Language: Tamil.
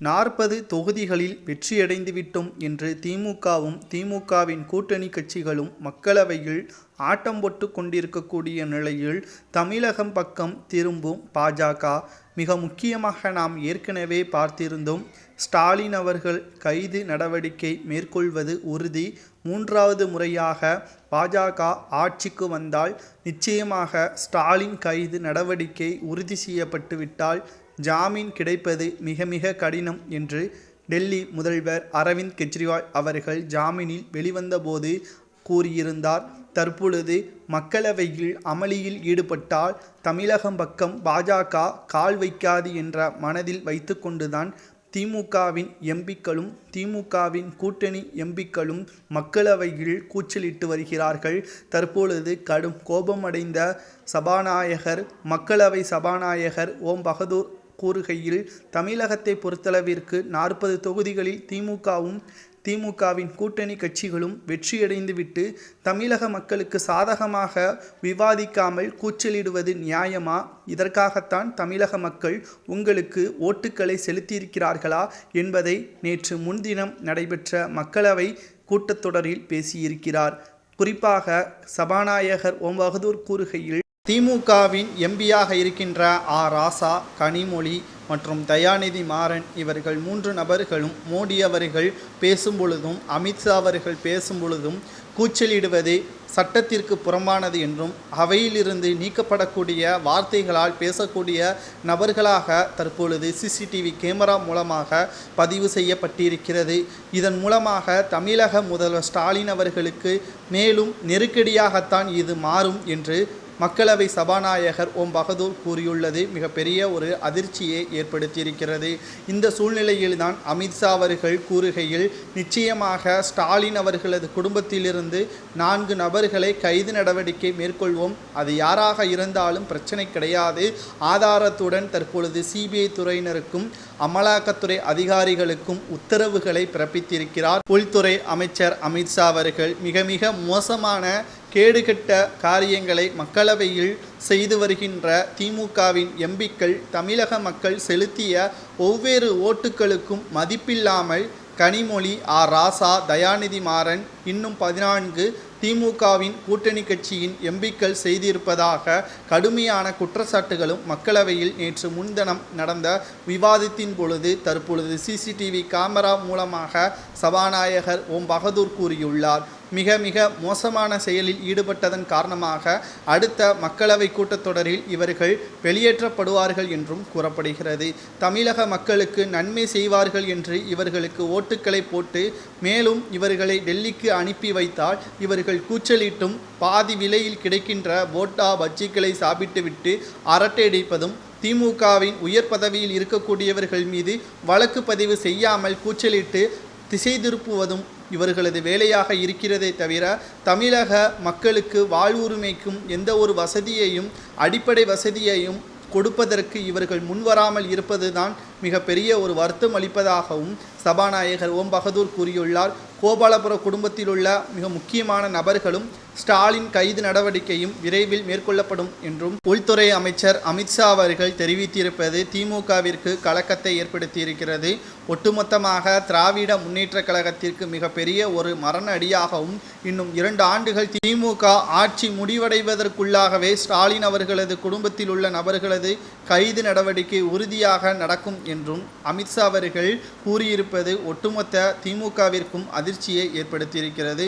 நாற்பது தொகுதிகளில் வெற்றியடைந்துவிட்டோம் என்று திமுகவும் திமுகவின் கூட்டணி கட்சிகளும் மக்களவையில் ஆட்டம் போட்டு கொண்டிருக்கக்கூடிய நிலையில் தமிழகம் பக்கம் திரும்பும் பாஜக. மிக முக்கியமாக நாம் ஏற்கனவே பார்த்திருந்தோம் ஸ்டாலின் அவர்கள் கைது நடவடிக்கை மேற்கொள்வது உறுதி. மூன்றாவது முறையாக பாஜக ஆட்சிக்கு வந்தால் நிச்சயமாக ஸ்டாலின் கைது நடவடிக்கை உறுதி செய்யப்பட்டுவிட்டால் ஜாமீன் கிடைப்பது மிக மிக கடினம் என்று டெல்லி முதல்வர் அரவிந்த் கெஜ்ரிவால் அவர்கள் ஜாமீனில் வெளிவந்தபோது கூறியிருந்தார். தற்பொழுது மக்களவையில் அமளியில் ஈடுபட்டால் தமிழகம் பக்கம் பாஜக கால் வைக்காது என்ற மனதில் வைத்துக்கொண்டுதான் திமுகவின் எம்பிக்களும் திமுகவின் கூட்டணி எம்பிக்களும் மக்களவையில் கூச்சலிட்டு வருகிறார்கள். தற்பொழுது கடும் கோபமடைந்த சபாநாயகர் மக்களவை சபாநாயகர் ஓம் பகதூர் கூறுகையில் தமிழகத்தை பொறுத்தளவிற்கு நாற்பது தொகுதிகளில் திமுகவும் திமுகவின் கூட்டணி கட்சிகளும் வெற்றியடைந்துவிட்டு தமிழக மக்களுக்கு சாதகமாக விவாதிக்காமல் கூச்சலிடுவது நியாயமா? இதற்காகத்தான் தமிழக மக்கள் உங்களுக்கு ஓட்டுக்களை செலுத்தியிருக்கிறார்களா என்பதை நேற்று முன்தினம் நடைபெற்ற மக்களவை கூட்டத்தொடரில் பேசியிருக்கிறார். குறிப்பாக சபாநாயகர் ஓம் பகதூர் கூறுகையில் திமுகவின் எம்பியாக இருக்கின்ற ஆ. ராசா கனிமொழி மற்றும் தயாநிதி மாறன் இவர்கள் மூன்று நபர்களும் மோடி அவர்கள் பேசும் பொழுதும் அமித்ஷா அவர்கள் பேசும் பொழுதும் கூச்சலிடுவது சட்டத்திற்கு புறம்பானது என்றும் அவையிலிருந்து நீக்கப்படக்கூடிய வார்த்தைகளால் பேசக்கூடிய நபர்களாக தற்பொழுது சிசிடிவி கேமரா மூலமாக பதிவு செய்யப்பட்டிருக்கிறது. இதன் மூலமாக தமிழக முதல்வர் ஸ்டாலின் அவர்களுக்கு மேலும் நெருக்கடியாகத்தான் இது மாறும் என்று மக்களவை சபாநாயகர் ஓம் பகதூர் கூறியுள்ளது மிகப்பெரிய ஒரு அதிர்ச்சியை ஏற்படுத்தியிருக்கிறது. இந்த சூழ்நிலையில்தான் அமித்ஷா அவர்கள் கூறுகையில் நிச்சயமாக ஸ்டாலின் அவர்களது குடும்பத்திலிருந்து நான்கு நபர்களை கைது நடவடிக்கை மேற்கொள்வோம். அது யாராக இருந்தாலும் பிரச்சனை கிடையாது. ஆதாரத்துடன் தற்பொழுது சிபிஐ துறையினருக்கும் அமலாக்கத்துறை அதிகாரிகளுக்கும் உத்தரவுகளை பிறப்பித்திருக்கிறார். உள்துறை அமைச்சர் அமித்ஷா அவர்கள் மிக மிக மோசமான கேடுகெட்ட காரியங்களை மக்களவையில் செய்து வருகின்ற திமுகவின் எம்பிக்கள் தமிழக மக்கள் செலுத்திய ஒவ்வொரு ஓட்டுகளுக்கும் மதிப்பில்லாமல் கனிமொழி ஆ. ராசா தயாநிதி மாறன் இன்னும் பதினான்கு திமுகவின் கூட்டணி கட்சியின் எம்பிக்கள் செய்திருப்பதாக கடுமையான குற்றச்சாட்டுகளும் மக்களவையில் நேற்று முன்தினம் நடந்த விவாதத்தின் பொழுது தற்பொழுது சிசிடிவி கேமரா மூலமாக சபாநாயகர் ஓம் பகதூர் கூறியுள்ளார். மிக மிக மோசமான செயலில் ஈடுபட்டதன் காரணமாக அடுத்த மக்களவை கூட்டத்தொடரில் இவர்கள் வெளியேற்றப்படுவார்கள் என்றும் கூறப்படுகிறது. தமிழக மக்களுக்கு நன்மை செய்வார்கள் என்று இவர்களுக்கு ஓட்டுக்களை போட்டு மேலும் இவர்களை டெல்லிக்கு அனுப்பி வைத்தால் இவர்கள் அவர்கள் கூச்சலிட்டும் பாதி விலையில் கிடைக்கின்ற போட்டா பஜ்ஜிகளை சாப்பிட்டுவிட்டு அரட்டையடிப்பதும் திமுகவின் உயர் பதவியில் இருக்கக்கூடியவர்கள் மீது வழக்கு பதிவு செய்யாமல் கூச்சலிட்டு திசை திருப்புவதும் இவர்களது வேலையாக இருக்கிறதே தவிர தமிழக மக்களுக்கு வாழ்வுரிமைக்கும் எந்த ஒரு வசதியையும் அடிப்படை வசதியையும் கொடுப்பதற்கு இவர்கள் முன்வராமல் இருப்பதுதான் மிகப்பெரிய ஒரு வருத்தம் அளிப்பதாகவும் சபாநாயகர் ஓம் பகதூர் கூறியுள்ளார். கோபாலபுர குடும்பத்தில் உள்ள மிக முக்கியமான நபர்களும் ஸ்டாலின் கைது நடவடிக்கையும் விரைவில் மேற்கொள்ளப்படும் என்றும் உள்துறை அமைச்சர் அமித்ஷா அவர்கள் தெரிவித்திருப்பது திமுகவிற்கு கலக்கத்தை ஏற்படுத்தியிருக்கிறது. ஒட்டுமொத்தமாக திராவிட முன்னேற்ற கழகத்திற்கு மிகப்பெரிய ஒரு மரண அடியாகவும் இன்னும் இரண்டு ஆண்டுகள் திமுக ஆட்சி முடிவடைவதற்குள்ளாகவே ஸ்டாலின் அவர்களது குடும்பத்தில் உள்ள நபர்களது கைது நடவடிக்கை உறுதியாக நடக்கும் என்றும் அமித்ஷா அவர்கள் கூறியிருப்பது ஒட்டுமொத்த திமுகவிற்கும் அதிர்ச்சியை ஏற்படுத்தியிருக்கிறது.